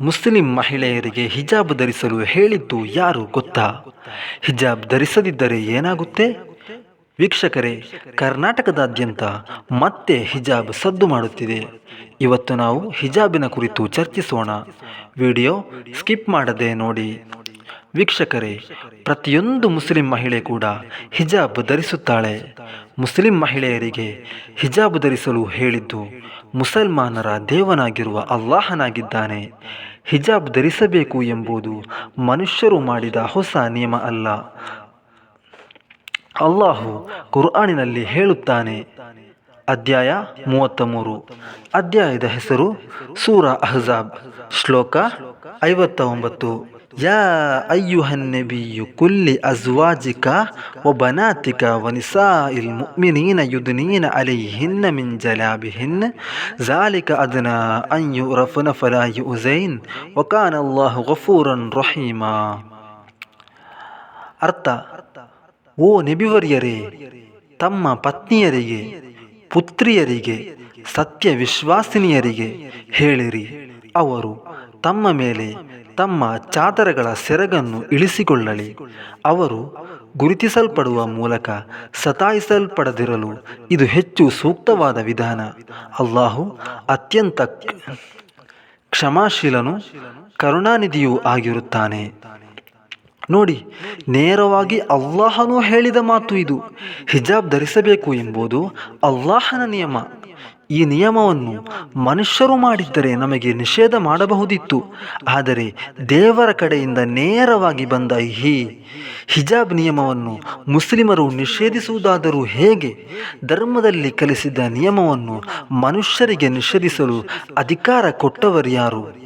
Muslim ಮಹಿಳೆಯರಿಗೆ ಹಿಜಾಬ್ ಧರಿಸಲು ಹೇಳಿದ್ದು ಯಾರು ಗೊತ್ತಾ? ಹಿಜಾಬ್ ಧರಿಸದಿದ್ದರೆ ಏನಾಗುತ್ತೆ? ವೀಕ್ಷಕರೇ, ಕರ್ನಾಟಕದಾದ್ಯಂತ ಮತ್ತೆ ಹಿಜಾಬ್ ಸದ್ದು ಮಾಡುತ್ತಿದೆ. ಇವತ್ತು ನಾವು ಹಿಜಾಬಿನ ಕುರಿತು ಚರ್ಚಿಸೋಣ. ವಿಡಿಯೋ ಸ್ಕಿಪ್ ಮಾಡದೆ ನೋಡಿ. ವೀಕ್ಷಕರೇ, ಪ್ರತಿಯೊಂದು ಮುಸ್ಲಿಂ ಮಹಿಳೆ ಕೂಡ ಹಿಜಾಬ್ ಧರಿಸುತ್ತಾಳೆ. ಮುಸ್ಲಿಂ ಮಹಿಳೆಯರಿಗೆ ಹಿಜಾಬ್ ಧರಿಸಲು ಹೇಳಿದ್ದು ಮುಸಲ್ಮಾನರ ದೇವನಾಗಿರುವ ಅಲ್ಲಾಹನಾಗಿದ್ದಾನೆ. ಹಿಜಾಬ್ ಧರಿಸಬೇಕು ಎಂಬುದು ಮನುಷ್ಯರು ಮಾಡಿದ ಹೊಸ ನಿಯಮ ಅಲ್ಲ. ಅಲ್ಲಾಹು ಕುರ್ಆನಿನಲ್ಲಿ ಹೇಳುತ್ತಾನೆ. ಅಧ್ಯಾಯ ಮೂವತ್ತ ಮೂರು ಅಧ್ಯಾಯದ ಹೆಸರು ಸೂರ ಅಹಜಾಬ್ ಶ್ಲೋಕ ಐವತ್ತ ಒಂಬತ್ತು ಯಾ ಅಯ್ಯುಹನ್ನಬಿಯು ಕುಲ್ಲಿ ಅಜ್ವಾಜಿಕ ವ ಬನಾತಿಕ ವ ನಿಸಾಇಲ್ ಮುಅ್ಮಿನೀನ ಯುದ್ನೀನ ಅಲೈಹಿನ್ನ ಮಿನ್ ಜಲಾಬಿಹಿನ್ನ ಝಾಲಿಕ ಅದ್ನ ಅನ್ ಯುರಫನ ಫಲಾ ಯುಝೈನ್ ವ ಕಾನ ಅಲ್ಲಾಹು ಗಫೂರನ್ ರಹೀಮಾ ಅರ್ಥ ಓ ನೆಬಿವರ್ಯರೇ ತಮ್ಮ ಪತ್ನಿಯರಿಗೆ ಪುತ್ರಿಯರಿಗೆ ಸತ್ಯ ವಿಶ್ವಾಸಿನಿಯರಿಗೆ ಹೇಳಿರಿ ಅವರು ತಮ್ಮ ಮೇಲೆ ತಮ್ಮ ಚಾದರಗಳ ಸೆರಗನ್ನು ಇಳಿಸಿಕೊಳ್ಳಲಿ. ಅವರು ಗುರುತಿಸಲ್ಪಡುವ ಮೂಲಕ ಸತಾಯಿಸಲ್ಪಡದಿರಲು ಇದು ಹೆಚ್ಚು ಸೂಕ್ತವಾದ ವಿಧಾನ. ಅಲ್ಲಾಹು ಅತ್ಯಂತ ಕ್ಷಮಾಶೀಲನು, ಕರುಣಾನಿಧಿಯೂ ಆಗಿರುತ್ತಾನೆ. ನೋಡಿ, ನೇರವಾಗಿ ಅಲ್ಲಾಹನು ಹೇಳಿದ ಮಾತು ಇದು. ಹಿಜಾಬ್ ಧರಿಸಬೇಕು ಎಂಬುದು ಅಲ್ಲಾಹನ ನಿಯಮ. ಈ ನಿಯಮವನ್ನು ಮನುಷ್ಯರು ಮಾಡಿದ್ದರೆ ನಮಗೆ ನಿಷೇಧ ಮಾಡಬಹುದಿತ್ತು. ಆದರೆ ದೇವರ ಕಡೆಯಿಂದ ನೇರವಾಗಿ ಬಂದ ಈ ಹಿಜಾಬ್ ನಿಯಮವನ್ನು ಮುಸ್ಲಿಮರು ನಿಷೇಧಿಸುವುದಾದರೂ ಹೇಗೆ? ಧರ್ಮದಲ್ಲಿ ಕಲಿಸಿದ ನಿಯಮವನ್ನು ಮನುಷ್ಯರಿಗೆ ನಿಷೇಧಿಸಲು ಅಧಿಕಾರ ಕೊಟ್ಟವರು ಯಾರು?